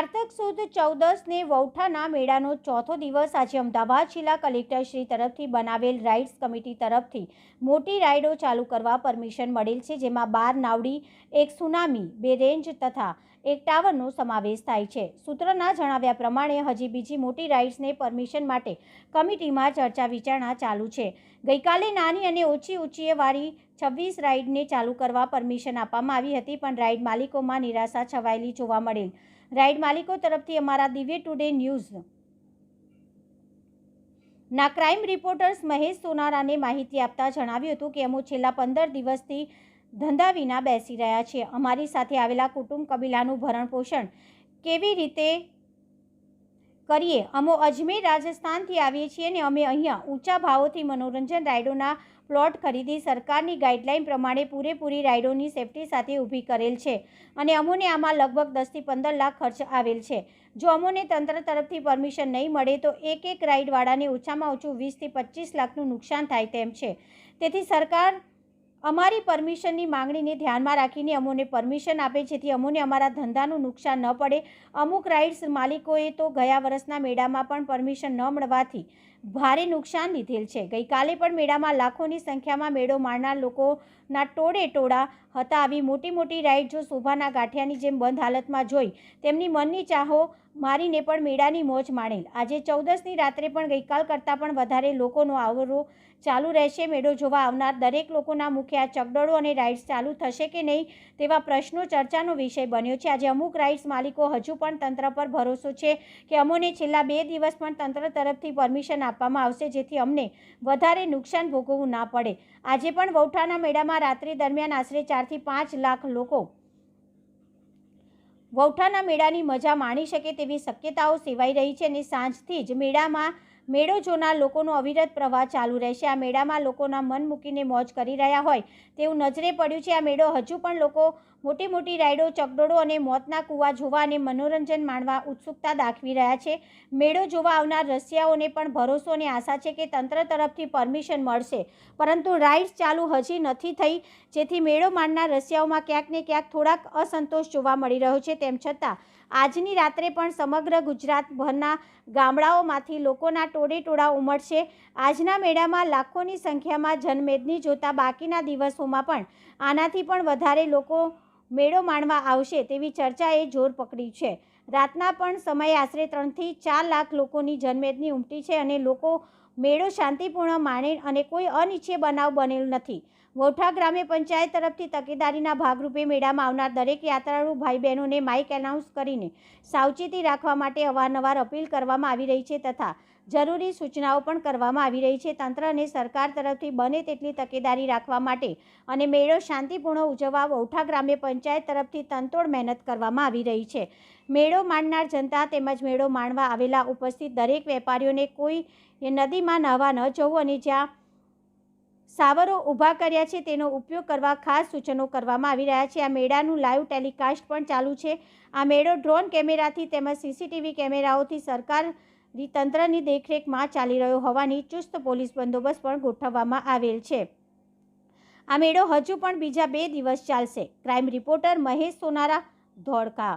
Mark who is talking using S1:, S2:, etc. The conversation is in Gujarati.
S1: કારતક સુદ ચૌદસને વૌઠાના મેળાનો ચોથો દિવસ આજે અમદાવાદ જિલ્લા કલેક્ટર શ્રી તરફથી બનાવેલ રાઇડ્સ કમિટી તરફથી મોટી રાઇડો ચાલુ કરવા પરમિશન મળેલ છે, જેમાં બાર નાવડી, એક સુનામી, બે રેન્જ તથા એક ટાવરનો સમાવેશ થાય છે. સૂત્રના જણાવ્યા પ્રમાણે, હજી બીજી મોટી રાઇડ્સને પરમિશન માટે કમિટીમાં ચર્ચા વિચારણા ચાલુ છે. ગઈકાલે નાની અને ઓછી ઊંચીએ વાળી છવ્વીસ રાઇડને ચાલુ કરવા પરમિશન આપવામાં આવી હતી, પણ રાઇડ માલિકોમાં નિરાશા છવાયેલી જોવા મળેલ. રાઇડ માલિકો તરફથી અમારા દિવ્ય ટુડે ન્યૂઝ. ના, ક્રાઇમ રિપોર્ટર્સ મહેશ સોનારાને માહિતી આપતા જણાવ્યું હતું કે અમો છેલ્લા પંદર દિવસથી ધંધા વિના બેસી રહ્યા છે. અમારી સાથે આવેલા કુટુંબ કબીલાનું ભરણ પોષણ કેવી રીતે કરીએ? અમો અજમેર રાજસ્થાનથી આવીએ છીએ અને અમે અહીંયા ઊંચા ભાવોથી મનોરંજન રાઇડોના પ્લોટ ખરીદી સરકારની ગાઈડલાઇન પ્રમાણે પૂરેપૂરી રાઇડોની સેફટી સાથે ઊભી કરેલ છે અને અમોને આમાં લગભગ દસથી પંદર લાખ ખર્ચ આવેલ છે. જો અમોને તંત્ર તરફથી પરમિશન નહીં મળે તો એક એક રાઇડવાળાને ઓછામાં ઓછું વીસથી પચીસ લાખનું નુકસાન થાય તેમ છે. તેથી સરકાર અમારી પરમિશનની માંગણીને ધ્યાનમાં રાખીને અમોને પરમિશન આપે જેથી અમોને અમારા ધંધાનું નુકસાન ન પડે. અમુક રાઇડ્સ માલિકોએ તો ગયા વર્ષના મેળામાં પણ પરમિશન ન મળવાથી ભારે નુકસાન લીધેલ છે. ગઈકાલે પણ મેળામાં લાખોની સંખ્યામાં મેળો માણનાર લોકોના ટોળે ટોળા હતા. આવી મોટી મોટી રાઇડ જો શોભાના ગાંઠિયાની જેમ બંધ હાલતમાં જોઈ, તેમની મનની ચાહો મારીને પણ મેળાની મોજ માણેલ. આજે ચૌદસની રાત્રે પણ ગઈકાલ કરતાં પણ વધારે લોકોનો આવરો ચાલુ રહેશે. મેળો જોવા આવનાર દરેક લોકોના મુખે આ ચગડોળો અને રાઇડ્સ ચાલુ થશે કે નહીં તેવા પ્રશ્નો ચર્ચાનો વિષય બન્યો છે. આજે અમુક રાઇડ્સ માલિકો હજુ પણ તંત્ર પર ભરોસો છે કે અમોને છેલ્લા બે દિવસ પણ તંત્ર તરફથી પરમિશન આપવામાં આવશે જેથી અમને વધારે નુકસાન ભોગવવું ના પડે. આજે પણ વૌઠાના મેળામાં રાત્રિ દરમિયાન આશરે ચારથી પાંચ લાખ લોકો વૌઠાના મેળાની મજા માણી શકે તેવી શક્યતાઓ સેવાઈ રહી છે અને સાંજથી જ મેળામાં, મેળો જોનાર લોકોનો અવિરત પ્રવાહ ચાલુ રહેશે. આ મેળામાં લોકોના મન મૂકીને મોજ કરી રહ્યા હોય તેવું નજરે પડ્યું છે. આ મેળો હજુ પણ લોકો મોટી મોટી રાઈડો ચકડોળો અને મોતના કૂવા જોવા અને મનોરંજન માણવા ઉત્સુકતા દાખવી રહ્યા છે. મેળો જોવા આવનાર રસિયાઓને પણ ભરોસો અને આશા છે કે તંત્ર તરફથી પરમિશન મળશે. પરંતુ રાઇડ્સ ચાલુ હજી નથી થઈ, જેથી મેળો માણનાર રસિયાઓમાં ક્યાંક ને ક્યાંક થોડાક અસંતોષ જોવા મળી રહ્યો છે. તેમ છતાં, આજની રાત્રે પણ સમગ્ર ગુજરાતભરના ગામડાઓમાંથી લોકોના ટોળે ટોળા ઉમટશે. આજના મેળામાં લાખોની સંખ્યામાં જનમેદની જોતા બાકીના દિવસોમાં પણ આનાથી પણ વધારે લોકો મેળો માણવા આવશે તેવી ચર્ચાએ જોર પકડી છે. રાતના પણ સમયે આશરે ત્રણથી ચાર લાખ લોકોની જનમેદની ઉમટી છે અને લોકો મેળો શાંતિપૂર્ણ માણે અને કોઈ અનિચ્છીય બનાવ બનેલ નથી. વૌઠા ગ્રામ્ય પંચાયત તરફથી તકેદારીના ભાગરૂપે મેળામાં આવનાર દરેક યાત્રાળુ ભાઈ બહેનોને માઇક એનાઉન્સ કરીને સાવચેતી રાખવા માટે અવારનવાર અપીલ કરવામાં આવી રહી છે તથા જરૂરી સૂચનાઓ પણ કરવામાં આવી રહી છે. તંત્ર અને સરકાર તરફથી બને તેટલી તકેદારી રાખવા માટે અને મેળો શાંતિપૂર્ણ ઉજવવા વૌઠા ગ્રામ્ય પંચાયત તરફથી તંતોડ મહેનત કરવામાં આવી રહી છે. મેળો માણનાર જનતા તેમજ મેળો માણવા આવેલા ઉપસ્થિત દરેક વેપારીઓને કોઈ નદીમાં નહાવા ન જવું અને જ્યાં સાવરો ઊભા કર્યા છે, તેનો ઉપયોગ કરવા ખાસ સૂચનો કરવામાં આવી રહ્યા છે. આ મેળાનું લાઈવ ટેલિકાસ્ટ પણ ચાલુ છે. આ મેળો ડ્રોન કેમેરાથી તેમજ સીસીટીવી કેમેરાઓથી સરકાર તંત્રની દેખરેખમાં ચાલી રહ્યો હોવાની ચુસ્ત પોલીસ બંદોબસ્ત પણ ગોઠવવામાં આવેલ છે. આ મેળો હજુ પણ બીજા બે દિવસ ચાલશે. Crime reporter Mahesh Sonara, Dholka.